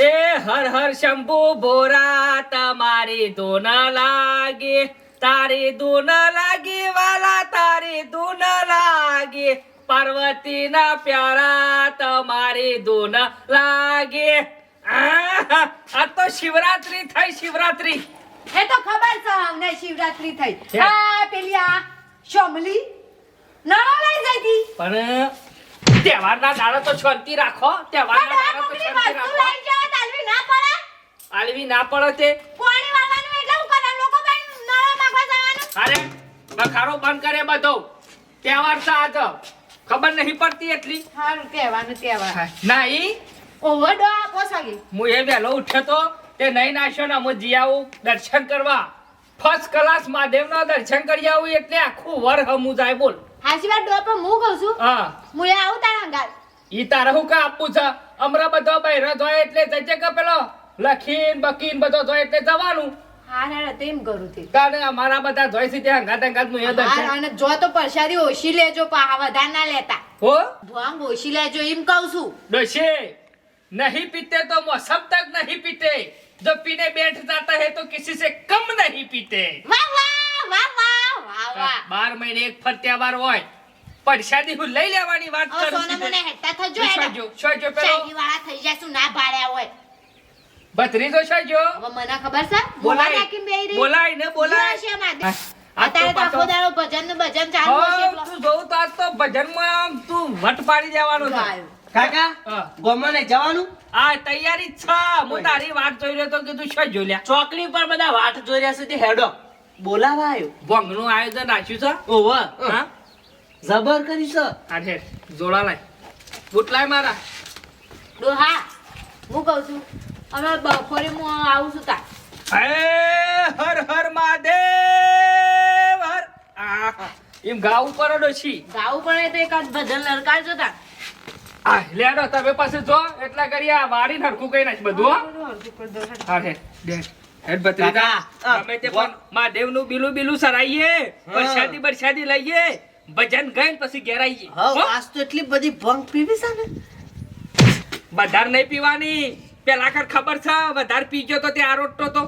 એ હર હર શંભુ ભોરા તમારી ધૂન લાગી તારી ધૂન લાગી વાલા તારી ધૂન લાગી પાર્વતી ના પ્યારા તમારી ધૂન લાગી આહ, આ તો શિવરાત્રી થઈ શિવરાત્રી એ તો ખબર છે અમને શિવરાત્રી થઈ હે? આ પેલી આ શોમલી નળો લઈ જઈ હતી પણ તહેવારના દાડા તો શાંતિ રાખો. તહેવારના દાડા તો શાંતિ રાખો. તાલવી ના પડે? આલવી ના પડે તે. પાણી વાળવાનું એટલે હું કરે? લોકો ભાઈ નળો નાખવા જવાનું. અરે બખારો બંધ કરે બધો. તહેવાર છે આજ ખબર નહીં પડતી એટલી. સારું કહેવાનું કહેવા ના ઈ ઓવડો આપો સાગી. હું એ વેલો ઉઠ્યો તો તે નહીં નાખ્યો ને હું જી આવું દર્શન કરવા. ફર્સ્ટ ક્લાસ મહાદેવના દર્શન કરી આવું એટલે આખું વર હમું જાય બોલ. હાસી વાત ડોપો હું કહું છું? હા. હું આવું તારા અંગાર ઈ તારે હું કા આપું છે? અમરા બધો બૈરા જોય એટલે જજે કે પેલો લખીન બકીન બધો જોય એટલે જવાનું. હા હા તેમ કરું તે. કાને અમારા બધા જોઈ છે ત્યાં ગાતા ગાતનું યાદ છે અને જો તો પરસાદી ઓછી લેજો પાહા વધારે ના લેતા. હો? ભોંગ ઓછી લેજો એમ કહું છું. ડોશી નહીં પીતે તો મોસમ તક નહીં પીતે. જો પીને બેઠ જાતા હે તો કિસી સે કમ નહીં પીતે. વાહ વાહ વાહ વાહ. વાહ મહિને એક ફર તહેવાર હોય. પરસાદી હું લઈ લેવાની વાત હવે કરું સોના મને હેઠતા થજો તે. હેડા. શોજો, શોજો પેલો. ચાયની વાળા થઈ જશું ના ભાડ્યા હોય. ભત્રીજો શોજો. હવે મને ખબર છે બોલાય. નાખીને બેહી બોલાય ને બોલાય. છે માધે. હા, આ તો અત્યારે તો આખો દાડો ભજન ને ભજન ચાલુ હશે તું જોઉં તો આજ તો ભજનમાં આમ તું વટ પાડી જવાનો છે. કાકા. જવાનું? આ તૈયારી છ. હું તારી વાટ જોઈ રહ્યો તો કીધું શોજો લ્યા. ચોકડી પર બધા વાટ જોઈ રહ્યા છે તે હેડો. બોલાવા આવ્યો ભોંગનું આયોજન રાખ્યું છે? ઓવ. હા? જબર કરી છે. આ છે જોડા લાય. બૂટ લાય મારા. ડોહા હું કહું છું અમે બપોરે હું આવું છું તા હે હર હર મહાદેવ હર. એમ ગાવું પડે ડોશી ગાવું પડે તો એકાદ ભજન લડકાડજો તા આ લેડો તમે પાસે જો એટલા કરી આ વાડી નરખું કઈ નાખ બધું હા. હે દે હેડ ભત્રીજા ગમે તે પણ પણ મહાદેવનું બીલું બીલું સરાઈએ પરસાદી પરસાદી લઈએ ભજન ગઈ પછી ઘેર આવીએ હા. આજ તો એટલી બધી ભંગ પીવી છે ને? વધારે નહીં પીવાની. પેલા કર ખબર છે વધારે પીજો તો તે આરોટતો તો.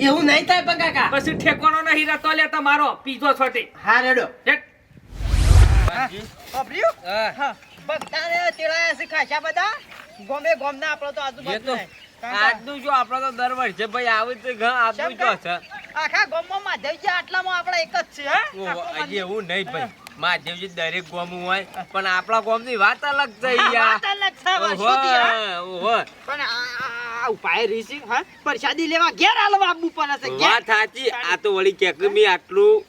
એવું નહીં થાય પણ કાકા. પછી ઠેકોનો નહીં રહેતો લે તમારો પીજો છો તે હા રેડો હેડ. આજનું જો આપડે તો દર વર્ષે ભાઈ આવે તો ઘ આપનું જો છે? આખા ગામમાં માધવજી આટલામાં આપણે એક જ છે હે? એવું નહીં ભાઈ. મહાદેવજી દરેક ગોમ હોય પણ આપણા ગોમની વાત અલગ છે વાત અલગ છે, ઓહો, ઓહો. પણ ઉપાય રીસી, હા? પ્રસાદી લેવા ઘેર હાલવા આવવું પડે છે, વાત સાચી. આ તો વળી ક્યાંક મી આટલું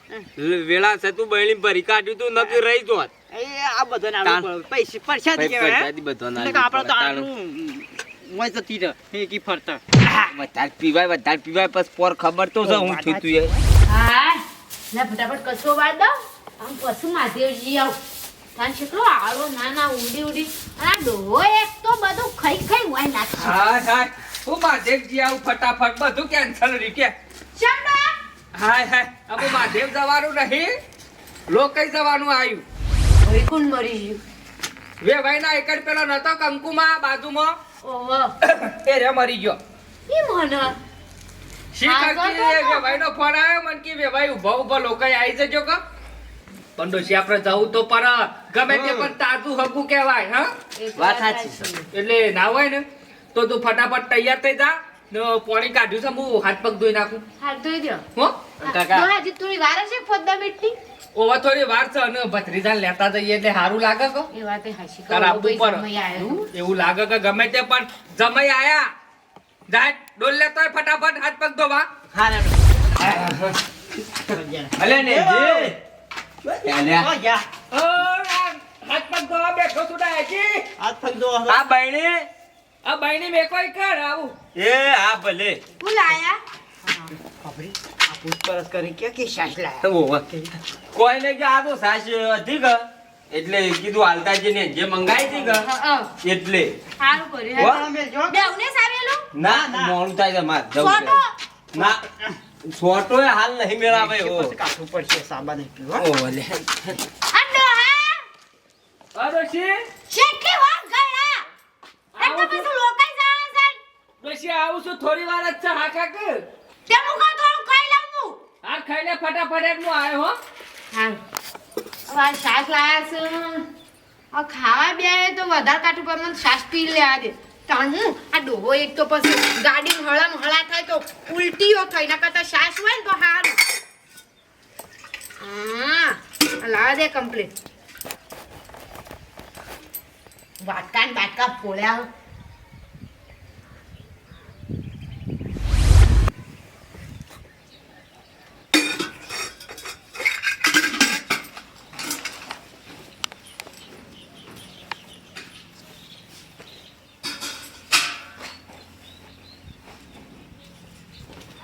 વેળા વેળા તું બહેણી ભરી કાઢ્યું તું નકી રહી જોત એ આ બધાને આવવું પડે. પૈસા પ્રસાદી કહેવાય, પ્રસાદી બધાને કે આપણે તો. આટલું મોય જતી રહે, ફેંકી ફરતા. વધારે પીવાય વધારે પીવાય બસ પોર ખબર તો છે હું થયું તું હા ના ફટાફટ કચરો વાળ દો આમ પછી મહાદેવજી આવ. તાન કેટલો આળો ના ના ઉડી ઉડી અને આ ડોહો એક તો બધું ખાઈ ખાઈ હોય નાખે હાય હાય હું. મહાદેવજી આવું ફટાફટ બધું કેન્સલ રહી કે. હાય હાય. અમુ મહાદેવ જવાનું નહીં. લોકઈ જવાનું આવ્યું હવે કોણ મરી ગયું? વે ભાઈ ના એકડ પેલો નતો કંકુમાં બાજુમાં. એ રે મરી ગયો. ઈ મને? શી કરતી તો, તો, તો. વે ભાઈ નો ફોન આવ્યો મન કે વે ભાઈ ઊભા ઊભા લોકો આવી જજો ક. પણ આપણે જવું તો પર ગમે તે પણ તાજું હગું કહેવાય હા? વાત સાચી એટલે ના હોય ને તો તું ફટાફટ તૈયાર થઈ જા ને પાણી કાઢ્યું છે હું હાથ પગ ધોઈ નાખું. હાથ ધોઈ દો હો? કાકા. તો હજી થોડી વાર છે ફોદ્દા બેટની. ઓવા થોડી વાર છે અને ભત્રીજા લેતા જઈએ એટલે સારું લાગે કો? એ વાતે હાશી તારા કહો આપવું આવ્યો એવું લાગે કે ગમે તે પણ. જમાઈ આયા. જાય ડોલ લેતો હોય ફટાફટ હાથ પગ ધોવા. હા રેડો અલે ને જે. હાથ પગ ધોવા બેઠો છું ડાયજી. હાથ પગ ધોવા. આ બહેણી આ બહેણી મેં કોઈ કર આવું એ હા ભલે. હું લાયા? ખબરી, આ પૂછપરછ કરી કે કે સાસ લાયા. ઓહો. કે? આ તો સાસ હતી કે એટલે કીધું હાલતાજી ને જે મંગાઈ હતી કે હા, હા. એટલે. સારું કર્યું હો? હે. તમે જો. બેઉને સાવેલું ના મોડું થાય છે જવું ના સોટો હાલ નહીં મેળાવે ઓ પછી પડશે, સાબા નહીં પીવો. ઓહો લે અંડો હા? હા. ડોશી વાત ગયડા એક તો લોકાઈ જાણે છે. ડોશી આવું છું. થોડી વાર જ છે હા કાક તે મુકો થોડું ખાઈ લઉં હું હા ફટાફટ એક હું આવ્યો હો. હા. હવે શાક લાયા છે. આ ખાવા બે તો વધારે કાઢું પર મને શાક પી લેવા દે. તાણ હું આ ડોહો એક તો પછી ગાડી હળમ હળા થાય તો ઉલટીઓ થઈ ના કરતા શ્વાસ હોય ને તો સારું હા લાવા દે કમ્પ્લીટ વાટકા ને બાટકા ફોડ્યા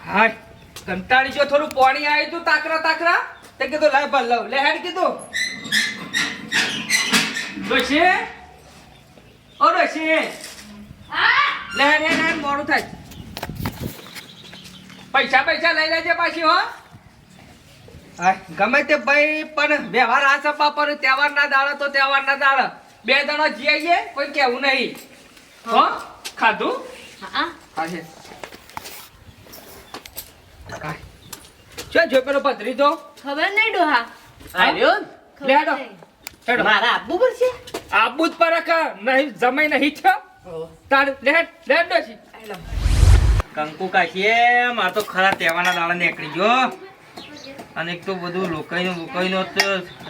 હા કંટાળી જો થોડું પાણી આવ્યું તું તાકરા તાકરા. તે કીધું લાય ભલ લઉં. લે હેડ કીધું. ડોશી ઓ ડોશી લે હેડ હેડ હેડ મોડું થાય. પૈસા પૈસા લઈ લેજે પાછી હો. હા ગમે તે ભાઈ પણ વ્યવહાર આ સપા પર તહેવાર ના દાડે તો તહેવાર ના દાડે. બે દણો જીએ કોઈ કેવું નહીં. હો ખાધું? હા હા. છે જો પેલો પથરી તો ખબર નહીં ડોહા. આવ્યો લેડો લે હેડો. મારા આબુ પડશે આબુ જ પર નહીં જમાઈ નહીં છે. તાર લેડ હેડ લે ડોશી કંકુ કાશીએ માર તો ખરા તેવાના દાડા નીકળી ગયો. અને એક તો બધું લોકાઈનું બોકાઈનું તો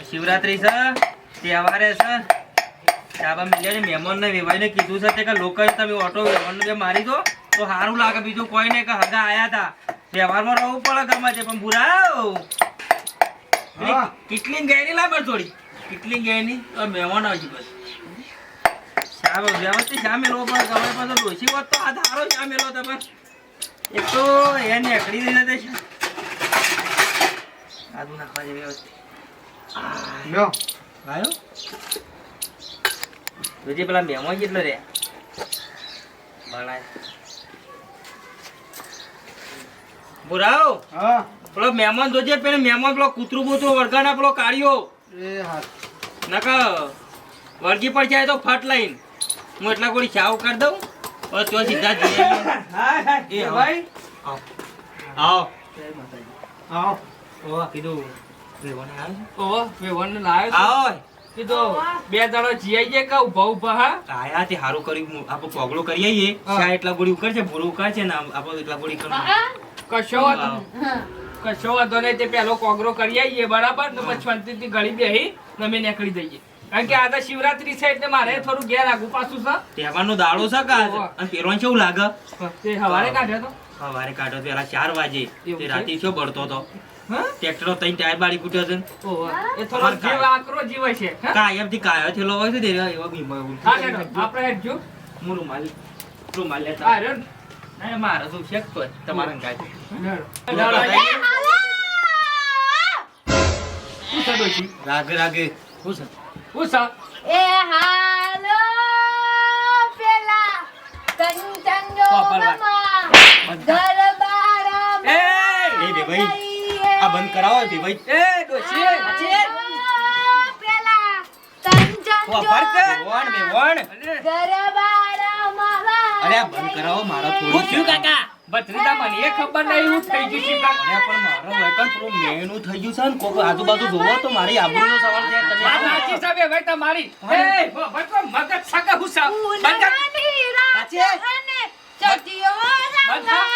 શિવરાત્રી છે તહેવારે છે. ડાબા ને મહેમાનને વેવાઈને કીધું છે તે કે લોકાઈ તમે ઓટો વ્યવહારનું મારી દો તો સારું લાગે. બીજું કોઈ નહીં કે હગા આયા હતા. વ્યવહારમાં રહેવું પડે ગમે છે પણ ભૂરા હા. કેટલી ગયેલી લાબર થોડી. કેટલી તો મહેમાન આવજી બસ સાહેબ વ્યવસ્થિત મેળવો પણ ગમે પાછો ડોસી વાત તો આ ધારો મેળવો તમે. એક તો એને એકડી દઈને તે શા- આદુ નાખવા જેવી વ્યવસ્થિત લ્યો. આવ્યો જોજે પેલા મહેમાન કેટલો રહ્યા? બનાય બુરાવ હા. પેલો મહેમાન જોજે પેલો મહેમાન પેલો કૂતરું બૂતરું વળગાના પેલો કાઢ્યો. એ હા નકા વળગી પડ જાય તો ફટ લઈને. હું એટલા ગોળી ચાવ કરી દઉં? બસ તો સીધા જઈએ. હાય એ હા. ભાઈ. આવ આવો ઓવા કીધું. વેવાને આવે છે? ઓ લાવ્યો છું. કીધું બે દાડો જીઆઈ જાય કે ઊભા ઊભા હા? આયા તે હારું કર્યું. આપણે કોગળો કરી આવીએ એટલા ગોળી ઉકળશે? ભૂરું ઉકાળશે ને આપણે એટલા ગોળી કરવું હા. કશો કશો વાંધો નહીં તે પેલો કોગરો કરી આવીએ બરાબર? ને પછી શાંતિથી ગળી બેહી ને અમે નીકળી જઈએ. કારણ કે આ તો શિવરાત્રી છે એટલે મારે થોડું ઘેર આગુ પાછું છે. તહેવારનો દાડો છે કા અને પેરવાનું કેવું લાગે? તે હવારે કાઢ્યો તો. હવારે કાઢો પેલા ચાર વાગે. તે? રાતે શું બળતો હતો? ટ્રેક્ટરો ત્રણ ટાયર બાળી કૂટ્યો છે એ થોડો જીવ આકરો જીવ છે કાયમથી કાયો થેલો હોય છે તે એવા બીમાર આપણે રૂમાલ લેતા. ના મારે તો શેક તો તમારે કાંઈ છે? રાગે રાગે. છે? શું છે? એ હાલો! પેલા એ, એ બે ભાઈ, આ બંધ કરાવો બે ભાઈ. એ ડોશી, પેલા બેવણ અરે, બંધ કરાવો મારા શું થયું કાકા? ભત્રીજા મને એ ખબર નહીં હું થઈ ગયું છે કાકા. પણ મારો વેકન થોડું મેનું થઈ ગયું છે ને કોક આજુબાજુ જોવો તો મારી આબરૂનો સવાલ છે તમે વાત સાચી છે ભાઈ તમારી. એ, ભટકો મગજ સગા હું બંધ કર. ઉનાળાની રાત અને ચટિયો રંગાર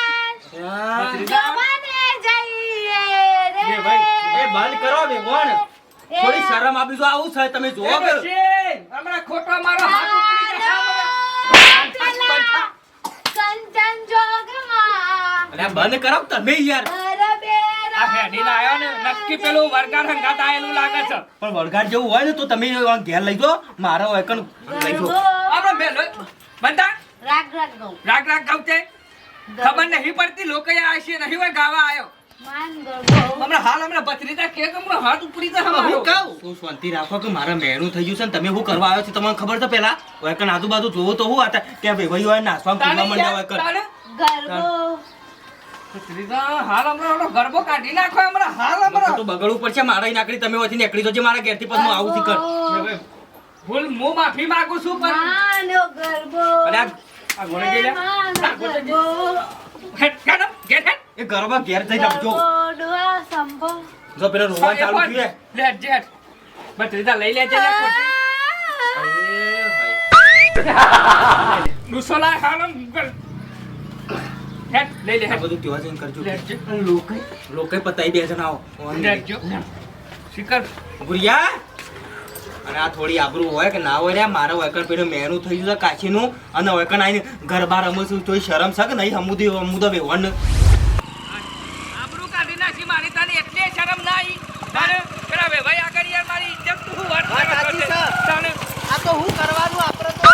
હા. જવાને જઈએ રે. બે ભાઈ એ બંધ કરો બેવણ થોડી શરમ આપી જો આવું છે તમે જોવો કે હમણાં ખોટો મારો હાથ ઉપડી જશે. પેલા કંચન જોગમાં અરે બંધ કરો તમે યાર? આ હેડીને આયો ને નક્કી પેલું વરગાર હંગાત આયેલું લાગે છે. પણ વળગાડ જેવું હોય ને તો તમે ઘેર લઈ જાઓ મારો વેકન લઈ જાઓ. આપણો મેલો બંધા? રાગ રાગ ગૌ રાગ રાગ ગાવતે ખબર નહીં પડતી લોકો આ છે નહીં હોય ગાવા ગૌ હમણાં હાલ હમણાં ભત્રીજા કે કે હમણાં હાથ ઉપડી જાય હું કહું? તું શાંતિ રાખો કે મારા મેણું થઈ ગયું છે ને તમે શું કરવા આવ્યો છો તમને ખબર છે પેલા? વેકન આજુબાજુ જોવો તો હું હતા કે ભાઈ ભાઈ હોય નાસવા તાને પીવા માંડ્યા યાર, વેકન તાને? ગરબો. ભત્રીજા, હાલ હમણાં ગરબો કાઢી નાખો હમણાં હાલ તો બગડવું પડશે મારા નાકડી તમે વચ્ચે નીકળી જજો મારા ઘેરથી પછી હું આવું થી કર ભૂલ હું માફી માંગુ છું પણ ગરબો. આ આ ઘોડે જઈ લે. ઘેર એ ઘરમાં ઘેર જઈ રમજો ગરબો સંભો જો પેલો રોવા ચાલુ. થયું લે, હેડ, હેડ. લઈ લેજે ને ખોટી. ડૂસો લાય, હાલો, ગલ. હેડ, લઈ લે, બધું તેવા જઈને કરજો લેજો. લોકે પતાઈ બે જણા આવો લેજો. શિખર, ગુરિયા અને આ થોડી આબરૂ હોય કે ના હોય ને મારા વૈકણ પેલું મેનું થઈ ગયું છે કાશીનું અને વૈકણ આવીને ગરબા રમું છું તોય શરમ છે કે નહીં હમુદી હમુદો બેવણ આબરૂ કાઢી નાખી મારી તને એટલી શરમ ના આવી. તારે પેલા વેવાઈ આગળ યાર મારી ઇજ્જત તું શું વાત વાત કરે સાચી છે? છે. તાને આ તો હું કરવાનું આપણે તો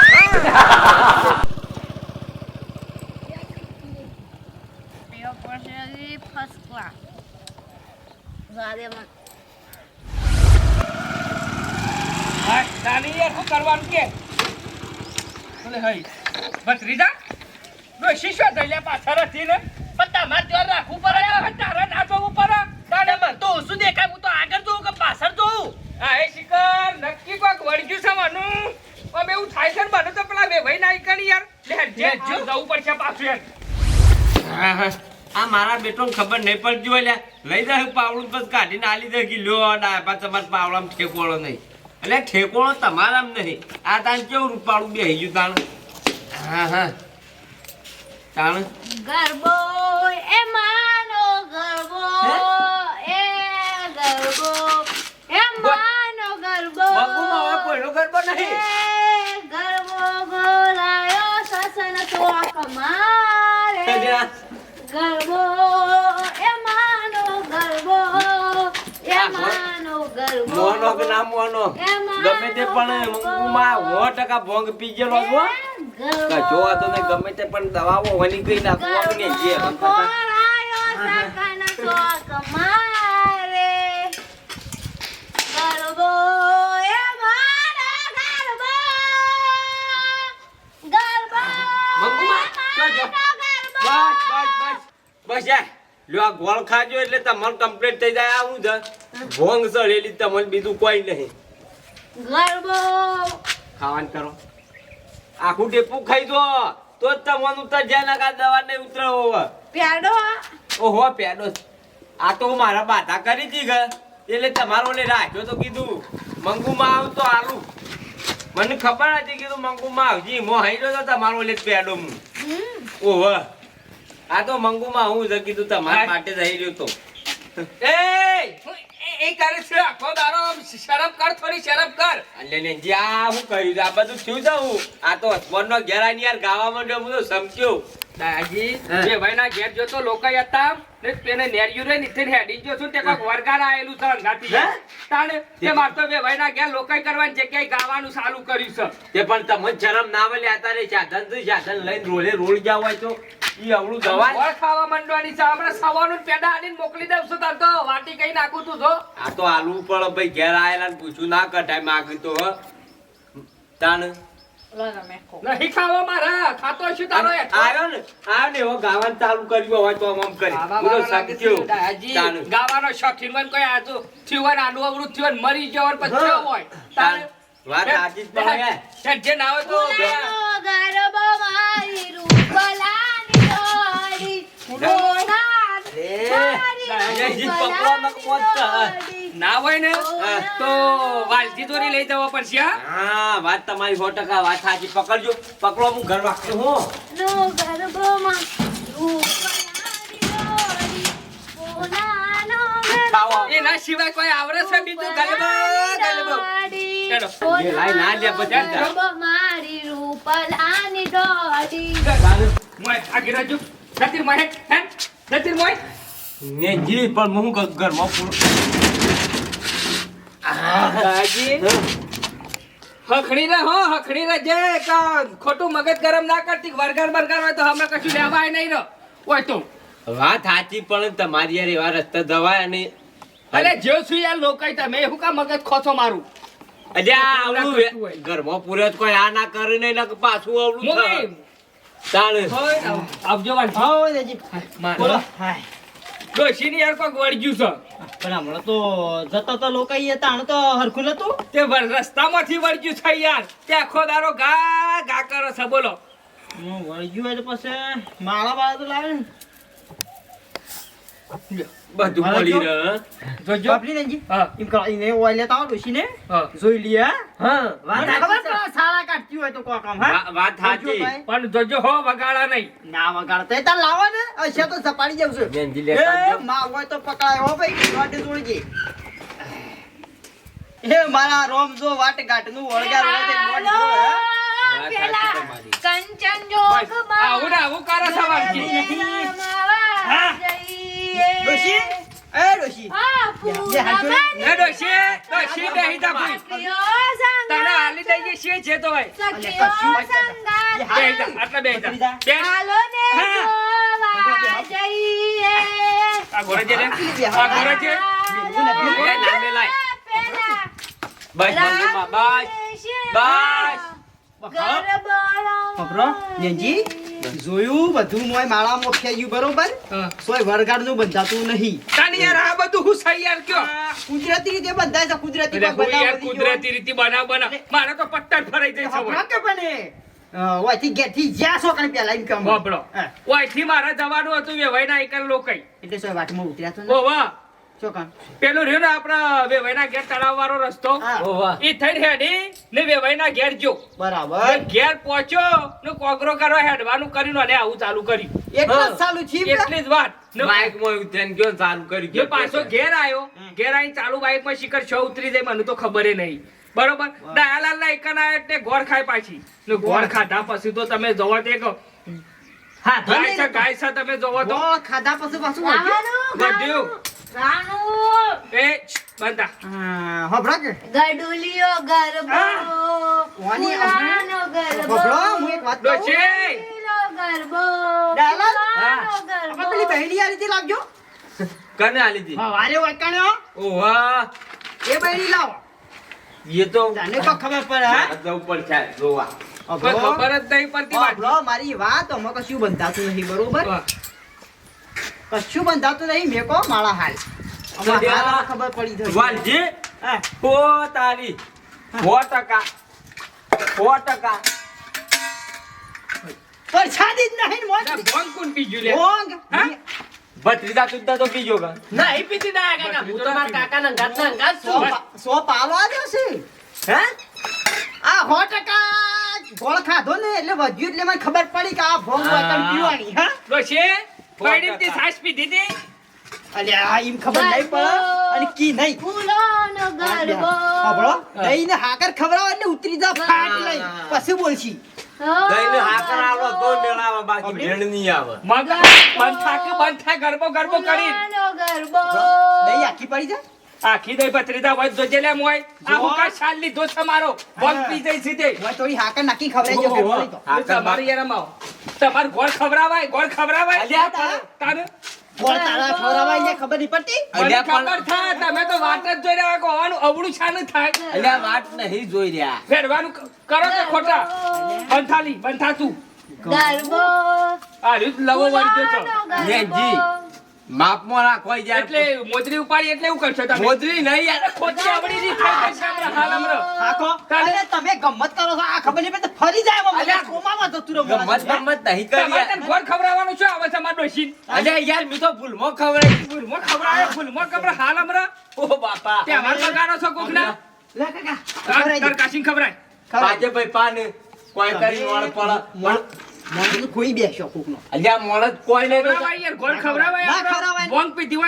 ફર્સ્ટ ક્લાસ ગાડીમાં હા, યાર શું કરવાનું કે? બોલે હઈ. ડોશી શું થઈ લે પાછળથી ને? પણ તમારે ત્યાં રાખવું પડે તારે ના જોવું પડે. તારે મને તો ઓછું દેખાય? હું તો આગળ જોઉં કે પાછળ જોઉં? હા એ શિખર નક્કી કોક વળગ્યું છે માનું. હવે એવું થાય છે ને મને તો પેલા ભાઈ ના કરી યાર. લે જે જવું પડશે પાછું હા આ મારા બેટો ખબર નહીં પડતી હોય. લઈ જાય પાવડું બસ કાઢીને આલી દે લો લ્યો આ ડાયપા તમારા પાવડામાં ઠેકોળો નહીં. એટલે ઠેકોણો તમારા નહીં. આ તાણ કેવું રૂપાળું બેહી ગયું તાણ? હા હા. તાણ? ગરબો એ માનો ગરબો એ ગરબો એ માનો ગરબો. બકુમાં હવે કોઈનો ગરબો નહીં. ગરબો ગોલાયો સસન તો કમારે ગરબો મોનો કે ના મોનો? ગમે તે પણ મંગુમાં સો ટકા ભોંગ પી ગયેલો છો? ગરબો તો ને ગમે તે પણ દવાઓ વની ગઈ નાખો ને જે જો, જો. બસ બસ બસ બસ યાર લ્યો આ ગોળ ખાજો એટલે તમારું કમ્પ્લીટ થઈ જાય આવું છે ભોંગ સળેલી તમને બીજું કોઈ નહીં. ગરબો. ખાવાનું કરો. આખું ટેપું ખાઈ દો તો જ તમારું ઉતર જાય ના કા દવા નહીં ઉતરે હોવે ઓહો પેડો આ તો હું મારા બાધા કરી હતી એટલે તમારો ને રાખ્યો તો કીધું મંગુમાં આવ તો આલુ. મને ખબર હતી કીધું મંગુમાં આવજી મો હાઈ તો તમારો લે પેડો હું ઓહો. આ તો મંગુમાં હું જ કીધું તમારા માટે જઈ રહ્યો તો. એ એ- કરે છે આખો દારો શરમ કર થોડી શરમ કર. એટલે ને જે આ હું કર્યું આ બધું થયું જવું આ તો હસબન્ડનો ઘેર આવીને યાર ગાવા માંડ્યો હું તો સમજ્યો. દાદાજી. જે ભાઈના ઘેર જોતો લોકો હતા ને તેને નેરિયું રે નીચે હેડી ગયો છું તે કોઈક વરગાર આયેલું છે અંગાથી તાણે તે માર તો બે ભાઈના ઘેર લોકાઈ કરવાની જગ્યાએ ગાવાનું ચાલુ કર્યું છે. તે પણ તમને શરમ ના મળે રે સાધન તો સાધન લઈને રોલે રોલ જાવ હોય તો ઈ અવળું દવા ગોળ ખાવા માંડવાની છે. હમણાં સવારનું જ પેડા આલીને મોકલી દઉં છું. તાર તો વાટી કઈ નાખું તું જો. આ તો આલુ પણ ભાઈ ઘેર આયેલા ને પૂછું ના કઢાય માગી તો તાણ નહીં ખાવા મારા ખાતો છું તારો આવ્યો ને આવ્યો ને એવો ગાવાનું ચાલુ કર્યું હોય તો આમ આમ કરી. દાદાજી. તાણ. ગાવાનો શોખીન હોય કોઈ આજુ થયું હોય ને આનું થયું મરી ગયો પછી હોય તાણે. વાત સાચી જ પણ જે ના હોય તો ગરબો મારી રૂપલાની દાદાજી રૂપલાની પકડો ને કોણ છે? ડોળી. ના હોય ને તો વાલજી દોરી લઈ જવા પડશે હા? હા વાત તમારી સો ટકા વાત સાચી. પકડજો. પકડો હું ઘર વાગતો હું. એના સિવાય કોઈ આવડે છે બીજું? ગલબો ગલબો. ચાલો. લાઈ ના દે બધા જ. મારી રૂપલાની ડોળી. મોય આગળ રાજુ સતીર મોય હે? સતીર મોય. ને જી પણ હું ઘરમાં પૂરું દાદાજી. હખડી રે હો હખડી રે જે કા ખોટું મગજ ગરમ ના કરતી વરગાર બરગાર હોય તો હમણાં કશું લેવાય નહીં રો હોય તો. વાત સાચી પણ તમારી યાર એવા રસ્તા દવાય અને અરે જો છું યાર લોકાઈ તમે. હું કા મગજ ખોસો મારું? અલ્યા આવડું ઘરમાં પૂરે તો કોઈ આ ના કરે નહીં નકર પાછું આવડું. મોગી આવજો. વાન હો દેજી બોલો. હાય ડોશીની યાર કોક વળગ્યું છે. પણ હમણાં તો જતા તો લોકો તાણ તો હરખું નતું તે રસ્તામાંથી વળગ્યું છે યાર. તે આખો દારો ગા ગા કરે છે બોલો. હું વળગ્યું હોય તો પછી માળા બાળા તો લાવે ને. બધું મારા મળી જો. રહે જોજો બાપલી ને જી હા એમ કરો એને ઓય લેતા આવો ડોશીને હા જોઈ લઈએ હા? હા વાત સાલા કાઢતી હોય તો કોઈ કામ હા વાત સાચી. પણ જોજો હો વગાડા નહીં ના વગાડતા તાર લાવો ને હશે તો સપાડી જાવ છું બેનજી આવજો. માં હોય તો પકડાય હો ભાઈ વાટે જોડજે એ મારા રોમ જો વાટ ગાંઠનું વળગાર હોય તે હે? તમારી. કંચન બસ, આવું આવું કરે સવારથી. જઈએ. ડોશી એ ડોશી. એ ડોશી ડોશી બેહી જા કોઈ તને હાલી દઈએ છીએ છે તો ભાઈ સખીઓ સંગાત. બેહી જા આટલા બેહી જા બેસ હાલો ને જોવા જઈએ. આ છે ને આ છે એ નામે લાય. બસ મંગુમાં, બસ. બસ. ખબરો? જોયું? બધું મોય માળામાં ફેર્યું બરોબર? હા. સોય વરગાડનું બંધાતું નહીં. તાની યાર આ બધું હું સહી યાર કયો કુદરતી રીતે બંધાય છે કુદરતી યાર કુદરતી રીતે બનાવ બનાવ મારે તો જ ફરાઈ જાય છે હોય. કે પણ ઓયથી જ્યાં છોકરાને પહેલા એમ. વાપરો. ઓયથી મારે જવાનું હતું વેવાઈના એકલ લોકઈ. એટલે સોય વાટમાં ઉતર્યા તો ને. પેલું રહ્યું ને આપણા વેવાઈના ઘેર તળાવ વાળો રસ્તો એ થઈ હેડી ને વેવાઈના ઘેર જો બરાબર. ઘેર પહોંચ્યો ને કોગરો કરો હેડવાનું કર્યું ને આવું ચાલુ કર્યું. એટલે ચાલુ છે એટલી જ વાત. ને બાઈકમાં ઉતરીને ગયો ચાલુ કર્યું ગયો. પાછો ઘેર આવ્યો. ઘેર આવીને ચાલુ બાઈકમાં શિખર છ ઉતરી જાય મને તો ખબર નહીં. બરોબર? દયાલાલ ના એકન એટલે ગોળ ખાય પાછી. ને ગોળ ખાધા પછી તો તમે જોવો તે કહો હા, ગાય છે ગાય છે તમે જોવો તો. ખાધા પછી પાછું વધ્યું. રાણું! એ બંધા હા, હભળો કે? ગડુલિયો ગરબો ઓની ફુલાનો ગરબો હું એક વાત કહું. છે. ગરબો ડાલા હા પેલી બહેલી આલી હતી રીતે કને આલી હતી હા, વારે વળકાણ્યો. ઓહા. એ બહેલી લાવો. એ તો તને કો ખબર પડે હા? મારા જવું પડશે જોવા. ખબર જ નહીં પડતી મારી વાત અમે કશું બંધાતું નહીં બરોબર. કશું બંધાતું નહીં. મેં કહો માળા હાલ. તો ખબર પડી વાલજી. તારી સો ટકા. સો ટકા. પરસાદી જ નહીં ને ભોંગ કોણ પીજ્યું લે? ભોંગ. ભત્રીજા તુદ્દા તો પીજો કા? નહીં પીતી ના કાકા. હું તો મારા કાકાના ઘાટના અંગાત સો સો પાલો આવ્યો છે હે? આ સો ટકા ગોળ ખાધો ને એટલે વધ્યું એટલે મને ખબર પડી કે આ ભોંગ વતન પીવાની હા? બૈડીમથી છાશ પીધી હતી? અલે આ ઈમ ખબર નહીં પડે. અને કી નહીં. ફૂલોનો ગરબો. હભળો દહીં ને હાકર ખવડાવો એટલે ઉતરી જા ફાટ લઈ પછી બોલશી. દઈને હાકર આવો તો મેળાવે બાકી? ભેળ નહીં આવે. મગ બંઠા કે બંઠા ગરબો ગરબો કરી ફૂલોનો ગરબો. દઈ આખી પડી જાય? આખી દઈ ભત્રીજા હોય જોજે લે મોય. આ હુકા હું શાલ લીધો છે મારો. બોલ પી જઈ સીધે. હું થોડી હાકર નાખી ખવડાવી જો કે તો. તમારી યાર આવો તમારું ગોળ ખવરાવાય ગોળ ખવરાવાય અલ્યા તા. તારે? ગોળ તારા ખવરાવાય ને ખબર નહીં પડતી? અલ્યા ખબર થા તમે તો વાત જ જોઈ રહ્યા છો હોવાનું અવળું છાનું થાય. અલ્યા વાત નહીં જોઈ રહ્યા. ફેરવાનું કરો કે ખોટા. બંથાલી બંથા તું ગરબો. આ રીત લવો છો. ફૂલોનો નેજી. માપમાં રાખો યાર. એટલે મોજરી ઉપાડી એટલે એવું કરશો તમે? મોજરી નહીં યાર. ખોટી આવડી ની થઈ ગઈ છે હમણાં હાલ હમણાં. હાકો અરે તમે ગમત કરો છો આ ખબર નહીં પડતી ફરી જાય મમ્મી અલ્યા, કોમામાં જતું રહો ગમત ગમત નહીં કરી યાર. તમને ગોળ ખવડાવવાનું છે આવે છે મારા ડોશી અલ્યા યાર મી તો ભૂલમાં ખવડાવી ફૂલમાં ખવડાવે ફૂલમાં ખબર હાલ હમણાં. ઓ બાપા. તે અમાર બગાડો છો કોકના? લે કાકા દે. કાશીને પાજે ભાઈ પાને કોઈ કરી વાળ પડ મોણ- મોણ બેસ્યો કોકનો. અલ્યા મોળ કોઈ નહીં તો યાર ગોળ ના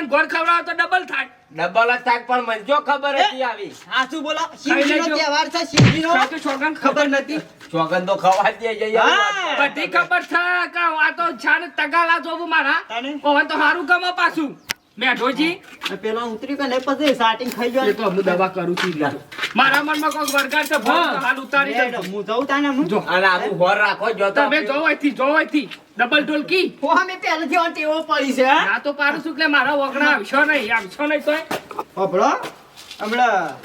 ગોળ ડબલ થાય. ડબલ જ થાક પણ મને જો ખબર હતી આવી. સાચું બોલો. શિવજીનો તહેવાર છે શિવજીનો તો છોકરાને ખબર નથી. ચોગન તો ખવા દે જઈ. બધી ખબર છે કે આ તો છાન તગાલા જોવું મારા. તાને? તો સારું ગમે પાછું. મેઠોજી આ ઉતરી કે નહીં પછી starting ખાઈ એ તો હું દવા કરું છું મારા મનમાં કોઈ વરગાડ તો હાલ ઉતારી લે, હું જઉં તાને હું. જો. અને આખું હોર રાખો જો તમે જોવો અહીંથી જોવો અહીંથી. ડબલ ઢોલકી. હો, અમે પહેલેથી આને ટેવો પડી છે? આ તો પાડું છું એટલે મારા વગણા આવશો નહીં આવશો નહીં તોય. હોભળો. હમણાં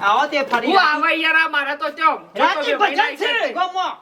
આવો તે ફરી હું આવે. યાર મારા તો ત્યો રાતે ભજન છે ગામમાં.